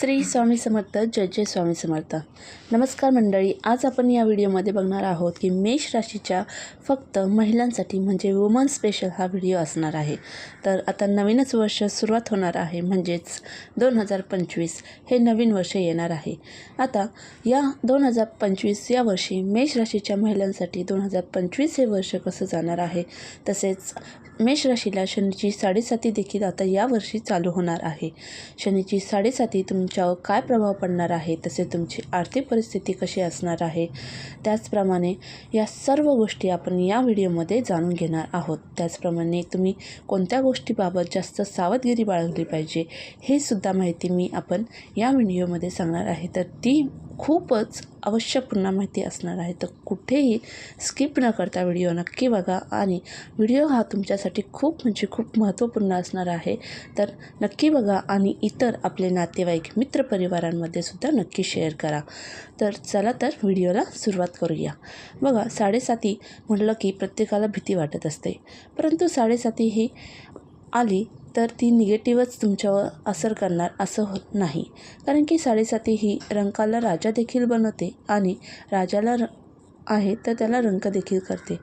श्री स्वामी समर्थ जय जय स्वामी समर्थ. नमस्कार मंडळी आज आपण या व्हिडिओमध्ये बघणार आहोत की मेष राशीच्या फक्त महिलांसाठी म्हणजे वुमन स्पेशल हा व्हिडिओ असणार आहे. तर आता नवीनच वर्ष सुरुवात होणार आहे म्हणजेच दोन हजार पंचवीस हे नवीन वर्ष येणार आहे. आता या दोन हजार पंचवीस या वर्षी मेष राशीच्या महिलांसाठी दोन हजार पंचवीस हे वर्ष कसं जाणार आहे? तसेच मेष राशीला शनीची साडेसाती देखील आता यावर्षी चालू होणार आहे. शनीची साडेसाती तुमच्यावर काय प्रभाव पडणार आहे? तसे तुमची आर्थिक परिस्थिती कशी असणार आहे? त्याचप्रमाणे या सर्व गोष्टी आपण या व्हिडिओमध्ये जाणून घेणार आहोत. त्याचप्रमाणे तुम्ही कोणत्या गोष्टीबाबत जास्त सावधगिरी बाळगली पाहिजे हे सुद्धा माहिती मी आपण या व्हिडिओमध्ये सांगणार आहे. तर ती खूपच आवश्यकपूर्ण माहिती असणार आहे. तर कुठेही स्किप न करता व्हिडिओ नक्की बघा आणि व्हिडिओ हा तुमच्यासाठी खूप म्हणजे खूप महत्त्वपूर्ण असणार आहे. तर नक्की बघा आणि इतर आपले नातेवाईक मित्रपरिवारांमध्ये सुद्धा नक्की शेअर करा. तर चला तर व्हिडिओला सुरुवात करूया. बघा साडेसाती म्हटलं की प्रत्येकाला भीती वाटत असते. परंतु साडेसाती ही आली तर ती निगेटिव्हच तुमच्यावर असर करणार असं होत नाही. कारण की साडेसाती ही रंकाला राजा देखील बनवते आणि राजाला र आहे तर त्याला रंक देखील करते.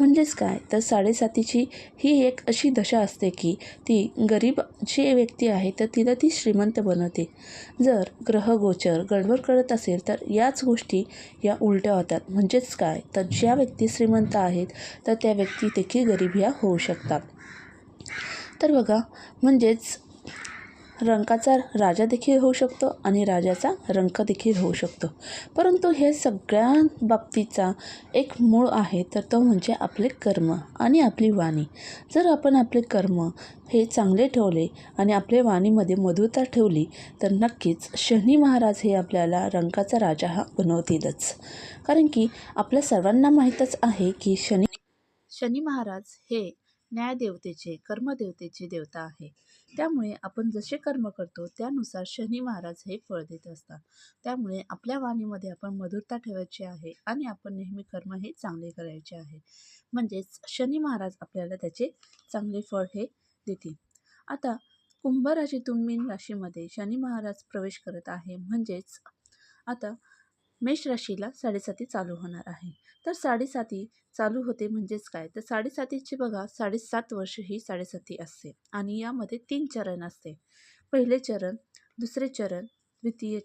म्हणजेच काय? तर साडेसातीची ही एक अशी दशा असते की ती गरीब जी व्यक्ती आहे तर तिला ती श्रीमंत बनवते. जर ग्रहगोचर गडबड करत असेल तर याच गोष्टी या उलट्या होतात. म्हणजेच काय? तर ज्या व्यक्ती श्रीमंत आहेत तर त्या व्यक्ती देखील गरीब ह्या होऊ शकतात. तर बघा म्हणजेच रंकाचा राजा देखील होऊ शकतो आणि राजाचा रंक देखील होऊ शकतो. परंतु हे सगळ्या बाबतीचा एक मूळ आहे तर तो म्हणजे आपले कर्म आणि आपली वाणी. जर आपण आपले कर्म हे चांगले ठेवले आणि आपल्या वाणीमध्ये मधुरता ठेवली तर नक्कीच शनी महाराज हे आपल्याला रंकाचा राजा हा बनवतीलच. कारण की आपल्या सर्वांना माहीतच आहे की शनी शनी महाराज हे न्यायदेवतेचे कर्मदेवतेचे देवता आहे. त्यामुळे आपण जसे कर्म करतो त्यानुसार शनी महाराज हे फळ देत असतात. त्यामुळे आपल्या वाणीमध्ये आपण मधुरता ठेवायची आहे आणि आपण नेहमी कर्म हे चांगले करायचे आहे. म्हणजेच शनी महाराज आपल्याला त्याचे चांगले फळ हे देतील. आता कुंभ राशीतून मीन राशीमध्ये शनी महाराज प्रवेश करत आहे. म्हणजेच आता मेष राशीला साडेसाती चालू होणार आहे. तर साडेसाती चालू होते म्हणजेच काय? तर साडेसातीची बघा साडेसात वर्ष ही साडेसाती असते आणि यामध्ये तीन चरण असते. पहिले चरण दुसरे चरण द्वितीय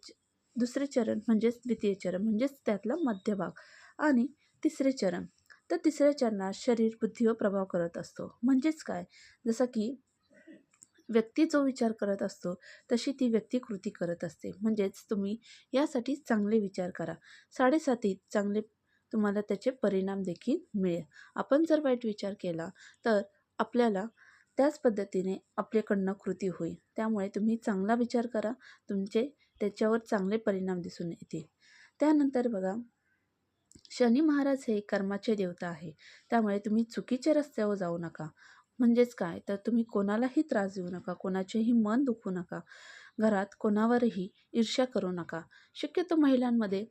दुसरे चरण म्हणजेच द्वितीय चरण म्हणजेच त्यातला मध्यभाग आणि तिसरे चरण. तर तिसऱ्या चरणात शरीर बुद्धीवर प्रभाव करत असतो. म्हणजेच काय? जसं की व्यक्ती जो विचार करत असतो तशी ती व्यक्ती कृती करत असते. म्हणजेच तुम्ही यासाठी चांगले विचार करा. साडेसातीत चांगले तुम्हाला त्याचे परिणाम देखील मिळेल. आपण जर वाईट विचार केला तर आपल्याला त्याच पद्धतीने आपल्याकडनं कृती होईल. त्यामुळे तुम्ही चांगला विचार करा तुमचे त्याच्यावर चांगले परिणाम दिसून येतील. त्यानंतर बघा शनी महाराज हे कर्माचे देवता आहे. त्यामुळे तुम्ही चुकीच्या रस्त्यावर जाऊ नका. म्हणजेच काय? तर तुम्ही कोणालाही त्रास देऊ नका कोणाचेही मन दुखू नका घरात कोणावरही ईर्ष्या करू नका. शक्यतो महिलांमध्ये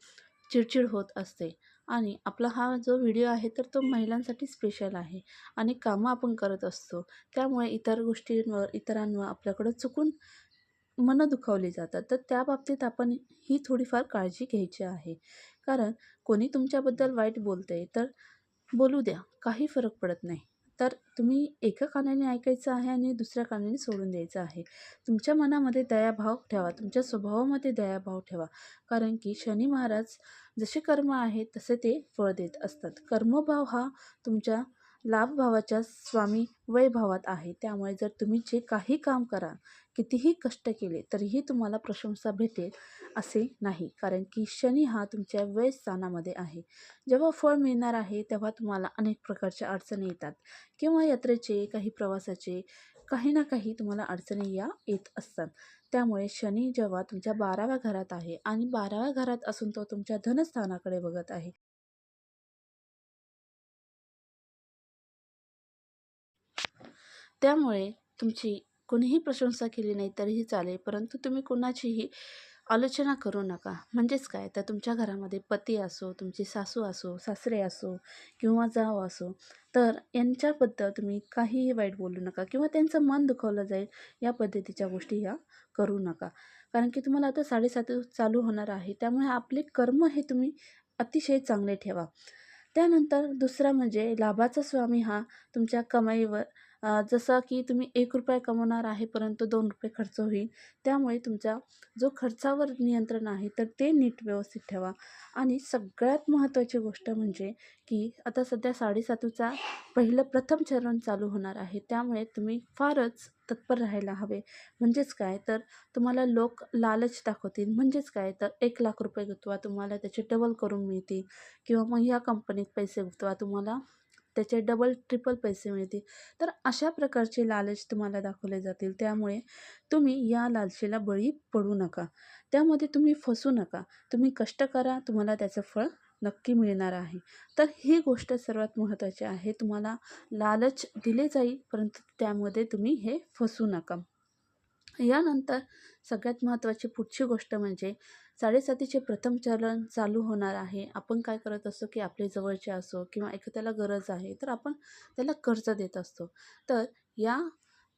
चिडचिड होत असते आणि आपला हा जो व्हिडिओ आहे तर तो महिलांसाठी स्पेशल आहे आणि कामं आपण करत असतो. त्यामुळे इतर गोष्टींवर इतरांवर आपल्याकडं चुकून मनं दुखावली जातात. तर त्या बाबतीत आपण ही थोडीफार काळजी घ्यायची आहे. कारण कोणी तुमच्याबद्दल वाईट बोलते तर बोलू द्या. काही फरक पडत नाही. तर तुम्ही एका कानाने ऐकायचं आहे आणि दुसऱ्या कानाने सोडून द्यायचं आहे. तुमच्या मनामध्ये दयाभाव ठेवा. तुमच्या स्वभावामध्ये दयाभाव ठेवा. कारण की शनी महाराज जसे कर्म आहेत तसे ते फळ देत असतात. कर्मभाव हा तुमच्या लाभभावाच्या स्वामी वैभावात आहे. त्यामुळे जर तुम्ही जे काही काम करा कितीही कष्ट केले तरीही तुम्हाला प्रशंसा भेटेल असे नाही. कारण की शनी हा तुमच्या वय स्थानामध्ये आहे. जेव्हा फळ मिळणार आहे तेव्हा तुम्हाला अनेक प्रकारच्या अडचणी येतात. किंवा यात्रेचे काही प्रवासाचे काही ना काही तुम्हाला अडचणी या येत असतात. त्यामुळे शनी जेव्हा तुमच्या बाराव्या घरात आहे आणि बाराव्या घरात असून तो तुमच्या धनस्थानाकडे बघत आहे त्यामुळे तुमची कोणीही प्रशंसा केली नाही तरीही चालेल परंतु तुम्ही कोणाचीही आलोचना करू नका. म्हणजेच काय? तर तुमच्या घरामध्ये पती असो तुमची सासू असो सासरे असो किंवा जाव असो तर यांच्याबद्दल तुम्ही काहीही वाईट बोलू नका किंवा त्यांचं मन दुखवलं जाईल या पद्धतीच्या गोष्टी ह्या करू नका. कारण की तुम्हाला आता साडेसात चालू होणार आहे त्यामुळे आपले कर्म हे तुम्ही अतिशय चांगले ठेवा. त्यानंतर दुसरा म्हणजे लाभाचा स्वामी हा तुमच्या कमाईवर जसं की तुम्ही एक रुपया कमवणार आहे परंतु दोन रुपये खर्च होईल. त्यामुळे तुमचा जो खर्चावर नियंत्रण आहे तर ते नीट व्यवस्थित ठेवा. आणि सगळ्यात महत्त्वाची गोष्ट म्हणजे की आता सध्या साडेसातूचा पहिलं प्रथम चरण चालू होणार आहे. त्यामुळे तुम्ही फारच तत्पर राहायला हवे. म्हणजेच काय? तर तुम्हाला लोक लालच दाखवतील. म्हणजेच काय? तर एक लाख रुपये गुंतवा तुम्हाला त्याचे डबल करून मिळतील. किंवा मग ह्या कंपनीत पैसे गुंतवा तुम्हाला त्याचे डबल ट्रिपल पैसे मिळतील. तर अशा प्रकारचे लालच तुम्हाला दाखवले जातील. त्यामुळे तुम्ही या लालचीला बळी पडू नका. त्यामध्ये तुम्ही फसू नका. तुम्ही कष्ट करा तुम्हाला त्याचं फळ नक्की मिळणार आहे. तर ही गोष्ट सर्वात महत्त्वाची आहे. तुम्हाला लालच दिले जाईल परंतु त्यामध्ये तुम्ही हे फसू नका. यानंतर सगळ्यात महत्त्वाची पुढची गोष्ट म्हणजे साडेसातीचे प्रथम चरण चालू होणार आहे. आपण काय करत असतो की आपले जवळचे असो किंवा एखाद्याला गरज आहे तर आपण त्याला कर्ज देत असतो. तर या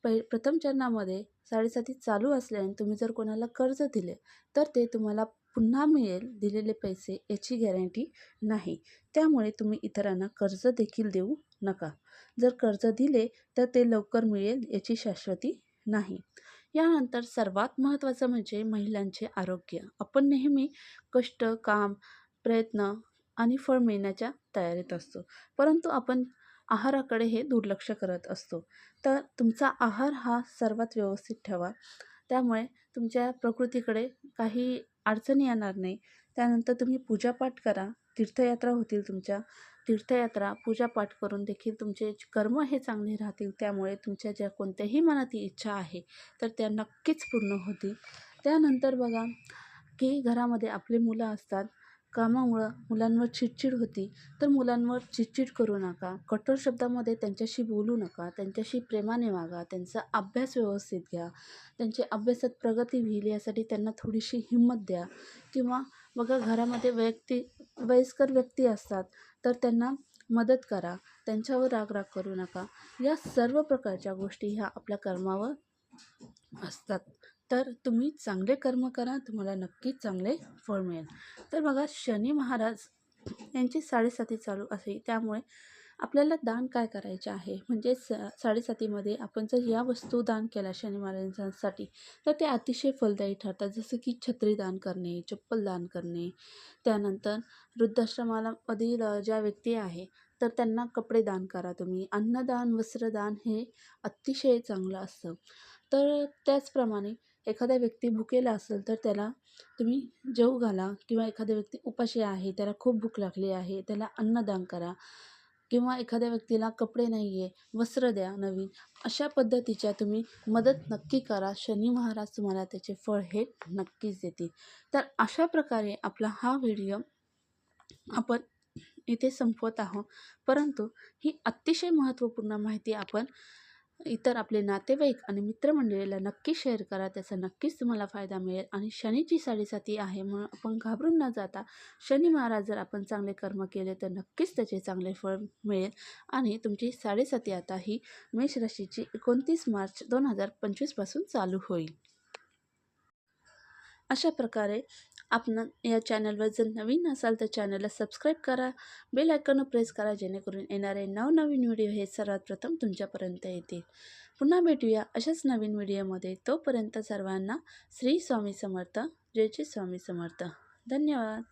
पै प्रथम चरणामध्ये साडेसाती चालू असल्याने तुम्ही जर कोणाला कर्ज दिले तर ते तुम्हाला पुन्हा मिळेल दिलेले पैसे याची गॅरंटी नाही. त्यामुळे तुम्ही इतरांना कर्ज देखील देऊ नका. जर कर्ज दिले तर ते लवकर मिळेल याची शाश्वती नाही. यानंतर सर्वात महत्त्वाचं म्हणजे महिलांचे आरोग्य. आपण नेहमी कष्ट काम प्रयत्न आणि फळ मिळण्याच्या तयारीत असतो. परंतु आपण आहाराकडे हे दुर्लक्ष करत असतो. तर तुमचा आहार हा सर्वात व्यवस्थित ठेवा. त्यामुळे तुमच्या प्रकृतीकडे काही अडचणी येणार नाही. त्यानंतर तुम्ही पूजापाठ करा. तीर्थयात्रा होतील तुमच्या. तीर्थयात्रा पूजापाठ करून देखील तुमचे कर्म हे चांगले राहतील. त्यामुळे तुमच्या ज्या कोणत्याही मनातील इच्छा आहे तर त्या नक्कीच पूर्ण होतील. त्यानंतर बघा की घरामध्ये आपले मुलं असतात. कामामुळं मुलांवर चिडचिड होती तर मुलांवर चिडचिड करू नका. कठोर शब्दामध्ये त्यांच्याशी बोलू नका. त्यांच्याशी प्रेमाने वागा. त्यांचा अभ्यास व्यवस्थित घ्या. त्यांची अभ्यासात प्रगती होईल यासाठी त्यांना थोडीशी हिंमत द्या. किंवा बघा घरामध्ये व्यक्ती वयस्कर व्यक्ती असतात. तर त्यांना मदत करा. त्यांच्यावर राग राग करू नका. या सर्व प्रकारच्या गोष्टी ह्या आपल्या कर्मावर असतात. तर तुम्ही चांगले कर्म करा. तुम्हाला नक्कीच चांगले फळ मिळेल. तर बघा शनी महाराज यांची साडेसाती चालू असे. त्यामुळे आपल्याला दान काय करायचे आहे? म्हणजे स साडेसातीमध्ये आपण जर या वस्तू दान केल्या शनी महाराजांसाठी तर ते अतिशय फलदायी ठरतात. जसं की छत्री दान करणे चप्पल दान करणे त्यानंतर वृद्धाश्रमाला मधील ज्या व्यक्ती आहे तर त्यांना कपडे दान करा तुम्ही. अन्नदान वस्त्रदान हे अतिशय चांगलं असतं. तर त्याचप्रमाणे एखादा व्यक्ती भुकेला असेल तर त्याला तुम्ही जेव घाला किंवा एखादा व्यक्ती उपाशी आहे त्याला खूप भूक लागली आहे त्याला अन्नदान करा. किंवा एखाद्या व्यक्तीला कपडे नाही आहे वस्त्र द्या नवीन अशा पद्धतीच्या तुम्ही मदत नक्की करा. शनी महाराज तुम्हाला त्याचे फळ हे नक्कीच देतील. तर अशा प्रकारे आपला हा व्हिडिओ आपण इथे संपवत आहोत. परंतु ही अतिशय महत्त्वपूर्ण माहिती आपण इतर आपले नातेवाईक आणि मित्रमंडळीला नक्की शेअर करा. त्याचा नक्कीच तुम्हाला फायदा मिळेल. आणि शनीची साडेसाती आहे म्हणून आपण घाबरून न जाता शनी महाराज जर आपण चांगले कर्म केले तर नक्कीच त्याचे चांगले फळ मिळेल. आणि तुमची साडेसाती आता ही मेष राशीची एकोणतीस मार्च दोन हजार पंचवीसपासून चालू होईल. अशा प्रकारे आपण या चॅनलवर जर नवीन असाल तर चॅनलला सबस्क्राईब करा. बेल आयकॉन प्रेस करा जेणेकरून येणारे नवनवीन व्हिडिओ हे सर्वात प्रथम तुमच्यापर्यंत येतील. पुन्हा भेटूया अशाच नवीन व्हिडिओमध्ये तोपर्यंत सर्वांना श्री स्वामी समर्थ. जय श्री स्वामी समर्थ. धन्यवाद.